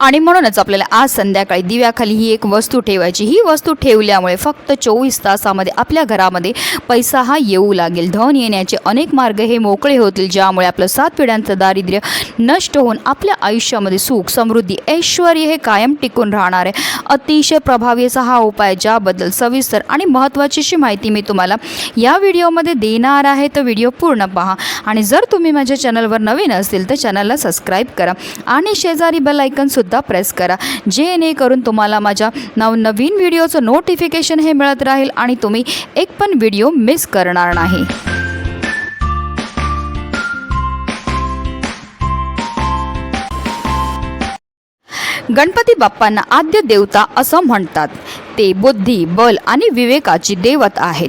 आणि म्हणूनच आपल्याला आज संध्याकाळी दिव्याखाली ही एक वस्तू ठेवायची. ही वस्तू ठेवल्यामुळे फक्त चोवीस तासामध्ये आपल्या घरामध्ये पैसा हा येऊ लागेल. धन येण्याचे अनेक मार्ग हे मोकळे होतील ज्यामुळे आपलं सात पिढ्यांचं दारिद्र्य नष्ट होऊन आपल्या आयुष्यामध्ये सुख समृद्धी ऐश्वर हे कायम टिकून राहणार आहे. अतिशय प्रभावी असा हा उपाय ज्याबद्दल सविस्तर आणि महत्त्वाची अशी माहिती मी तुम्हाला या व्हिडिओमध्ये देणार आहे. तर व्हिडिओ पूर्ण पहा. आणि जर तुम्ही माझ्या चॅनलवर नवीन असतील तर चॅनलला सबस्क्राईब करा. आणि शेजारी बेल सुद्धा प्रेस करा. जेणेकरून तुम्हाला माझ्या नवनवीन व्हिडिओचं नोटिफिकेशन हे मिळत राहील आणि तुम्ही एक पण व्हिडिओ मिस करणार नाही. गणपती बाप्पांना आद्य देवता असं म्हणतात. ते बुद्धी बल आणि विवेकाची देवत आहेत.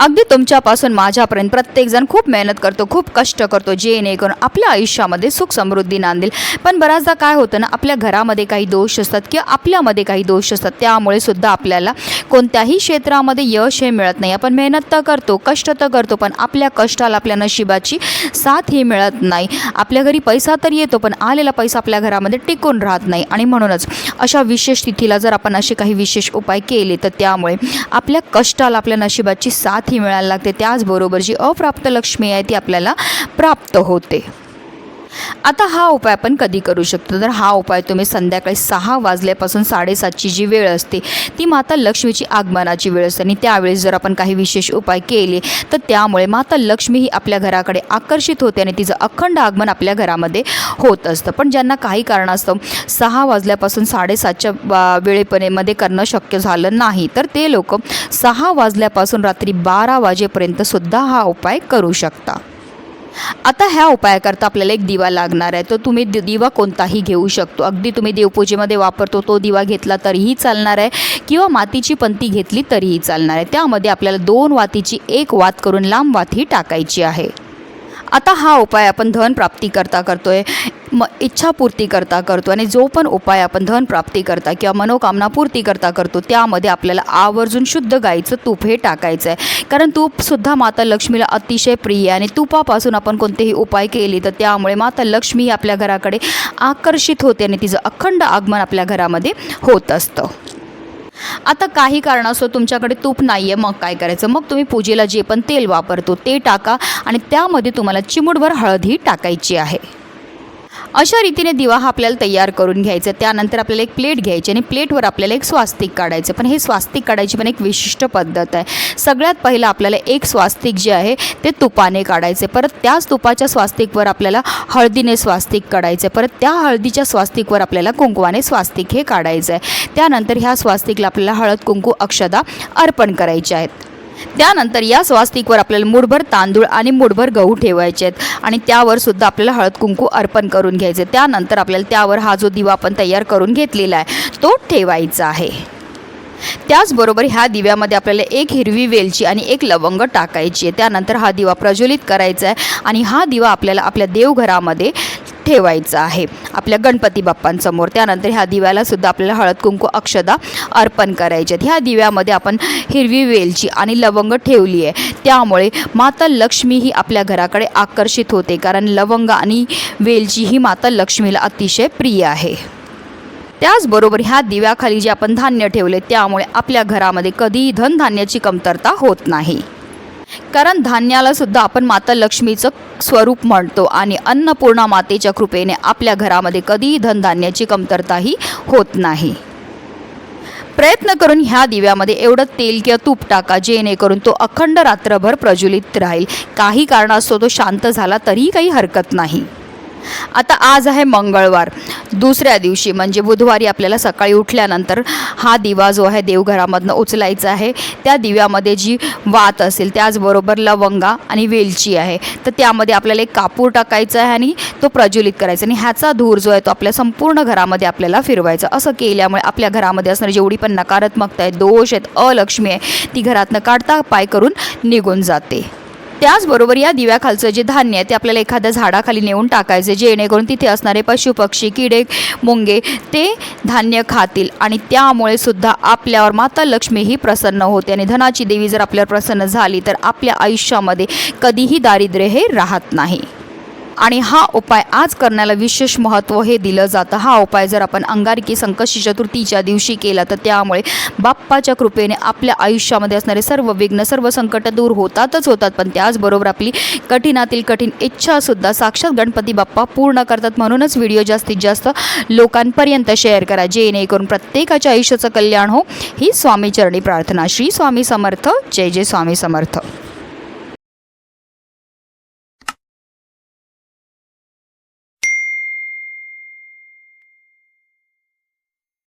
अगदी तुमच्यापासून माझ्यापर्यंत प्रत्येकजण खूप मेहनत करतो खूप कष्ट करतो जेणेकरून आपल्या आयुष्यामध्ये सुख समृद्धी नांदेल. पण बऱ्याचदा काय होतं ना आपल्या घरामध्ये काही दोष असतात किंवा आपल्यामध्ये काही दोष असतात त्यामुळे सुद्धा आपल्याला कोणत्याही क्षेत्रामध्ये यश हे मिळत नाही. आपण मेहनत तर करतो कष्ट तर करतो पण आपल्या कष्टाला आपल्या नशिबाची साथ ही मिळत नाही. आपल्या घरी पैसा तर येतो पण आलेला पैसा आपल्या घरामध्ये टिकून राहत नाही. आणि म्हणूनच अशा विशेष तिथीला जर आपण असे काही विशेष उपाय केले तर त्यामुळे आपल्या कष्टाला आपल्या नशिबाची साथ ही मिळायला लागते. त्याचबरोबर जी अप्राप्त लक्ष्मी आहे ती आपल्याला प्राप्त होते. आता हा उपाय आपण कधी करू शकतो? तर हा उपाय तुम्ही संध्याकाळी सहा वाजल्यापासून साडेसातची जी वेळ असते ती माता लक्ष्मीची आगमनाची वेळ असते. आणि त्यावेळेस जर आपण काही विशेष उपाय केले तर त्यामुळे माता लक्ष्मी ही आपल्या घराकडे आकर्षित होते आणि तिचं अखंड आगमन आपल्या घरामध्ये होत असतं. पण ज्यांना काही कारणास्तव सहा वाजल्यापासून साडेसातच्या वेळेपणेमध्ये करणं शक्य झालं नाही तर ते लोक सहा वाजल्यापासून रात्री बारा वाजेपर्यंत सुद्धा हा उपाय करू शकता. आता ह्या उपायाकरता आपल्याला एक दिवा लागणार आहे. तो तुम्ही दि- दिवा कोणताही घेऊ शकतो. अगदी तुम्ही देवपूजेमध्ये वापरतो तो दिवा घेतला तरीही चालणार आहे. किंवा मातीची पंती घेतली तरीही चालणार आहे. त्यामध्ये आपल्याला दोन वातीची एक वात करून लांब वात ही टाकायची आहे. आता हा उपाय आपण धन प्राप्ती करता करतोय म इच्छापूर्ती करता करतो आणि जो पण उपाय आपण धन प्राप्ती करता किंवा मनोकामना पूर्ती करता करतो त्यामध्ये आपल्याला आवर्जून शुद्ध गाईचं तूप हे टाकायचं आहे. कारण तूपसुद्धा माता लक्ष्मीला अतिशय प्रिय आहे आणि तुपापासून आपण कोणतेही उपाय केले तर त्यामुळे माता लक्ष्मी ही आपल्या घराकडे आकर्षित होते आणि तिचं अखंड आगमन आपल्या घरामध्ये होत असतं. आता काही कारणास्तव तुमच्याकडे तूप नाही आहे मग काय करायचं? मग तुम्ही पूजेला जे पण तेल वापरतो ते टाका आणि त्यामध्ये तुम्हाला चिमूटभर हळदही टाकायची आहे. अशा रीतीने दिवा हा आपल्याला तयार करून घ्यायचा. त्यानंतर आपल्याला एक प्लेट घ्यायची आणि प्लेटवर आपल्याला एक स्वास्तिक काढायचं. पण हे स्वास्तिक काढायची पण एक विशिष्ट पद्धत आहे. सगळ्यात पहिलं आपल्याला एक स्वास्तिक जे आहे ते तुपाने काढायचे. परत त्याच तुपाच्या स्वास्तिकवर आपल्याला हळदीने स्वास्तिक काढायचं. परत त्या हळदीच्या स्वास्तिकवर आपल्याला कुंकवाने स्वास्तिक हे काढायचं आहे त्यानंतर ह्या स्वास्तिकला आपल्याला हळद कुंकू अक्षदा अर्पण करायचे आहेत. त्यानंतर या स्वास्तिकवर आपल्याला मुठभर तांदूळ आणि मुठभर गहू ठेवायचे आहेत. आणि त्यावर सुद्धा आपल्याला हळद कुंकू अर्पण करून घ्यायचे त्यानंतर आपल्याला त्यावर हा जो दिवा आपण तयार करून घेतलेला आहे तो ठेवायचा आहे. त्याचबरोबर ह्या दिव्यामध्ये आपल्याला एक हिरवी वेलची आणि एक लवंग टाकायची आहे. त्यानंतर हा दिवा प्रज्वलित करायचा आहे. आणि हा दिवा आपल्याला आपल्या देवघरामध्ये ठेवायचा आहे. आपल्या गणपती बाप्पांसमोर. त्यानंतर ह्या दिव्यालासुद्धा आपल्याला हळद कुंकू अक्षदा अर्पण करायचे आहेत ह्या दिव्यामध्ये आपण हिरवी वेलची आणि लवंग ठेवली आहे. त्यामुळे माता लक्ष्मी ही आपल्या घराकडे आकर्षित होते कारण लवंग आणि वेलची ही माता लक्ष्मीला अतिशय प्रिय आहे. त्याचबरोबर ह्या दिव्याखाली जे आपण धान्य ठेवले त्यामुळे आपल्या घरामध्ये कधीही धनधान्याची कमतरता होत नाही. कारण धान्याला सुद्धा आपण माता लक्ष्मीचं स्वरूप म्हणतो आणि अन्नपूर्णा मातेच्या कृपेने आपल्या घरामध्ये कधीही धनधान्याची कमतरताही होत नाही. प्रयत्न करून ह्या दिव्यामध्ये एवढं तेल किंवा तूप टाका जेणेकरून तो अखंड रात्रभर प्रज्वलित राहील. काही कारणास्तव तो शांत झाला तरीही काही हरकत नाही. आता आज आहे मंगळवार दुसऱ्या दिवशी म्हणजे बुधवारी आपल्याला सकाळी उठल्यानंतर हा दिवा जो आहे देवघरामधनं उचलायचा आहे. त्या दिव्यामध्ये जी वात असेल त्याचबरोबर लवंगा आणि वेलची आहे. तर त्यामध्ये आपल्याला एक कापूर टाकायचा आहे आणि तो प्रज्वलित करायचा आणि ह्याचा धूर जो आहे तो आपल्या संपूर्ण घरामध्ये आपल्याला फिरवायचा. असं केल्यामुळे आपल्या घरामध्ये असणारी जेवढी पण नकारात्मकता आहे दोष आहेत अलक्ष्मी आहे ती घरातनं काढता पाय करून निघून जाते. त्याचबरोबर या दिव्याखालचं जे धान्य आहे ते आपल्याला एखाद्या झाडाखाली नेऊन टाकायचे जेणेकरून तिथे असणारे पशुपक्षी किडे मुंगे ते धान्य खातील. आणि त्यामुळे सुद्धा आपल्यावर माता लक्ष्मी ही प्रसन्न होते. आणि धनाची देवी जर आपल्यावर प्रसन्न झाली तर आपल्या आयुष्यामध्ये कधीही दारिद्र्य हे राहत नाही. आणि हा उपाय आज करण्याला विशेष महत्त्व हे दिलं जातं. हा उपाय जर आपण अंगारकी संकष्टी चतुर्थीच्या दिवशी केला तर त्यामुळे बाप्पाच्या कृपेने आपल्या आयुष्यामध्ये असणारे सर्व विघ्न सर्व संकट दूर होतातच होतात. पण त्याचबरोबर आपली कठीणातील कठीण इच्छासुद्धा साक्षात गणपती बाप्पा पूर्ण करतात. म्हणूनच व्हिडिओ जास्तीत जास्त लोकांपर्यंत शेअर करा. जेणेकरून प्रत्येकाच्या आयुष्याचं कल्याण हो. ही स्वामीचरणी प्रार्थना. श्री स्वामी समर्थ. जय जय स्वामी समर्थ.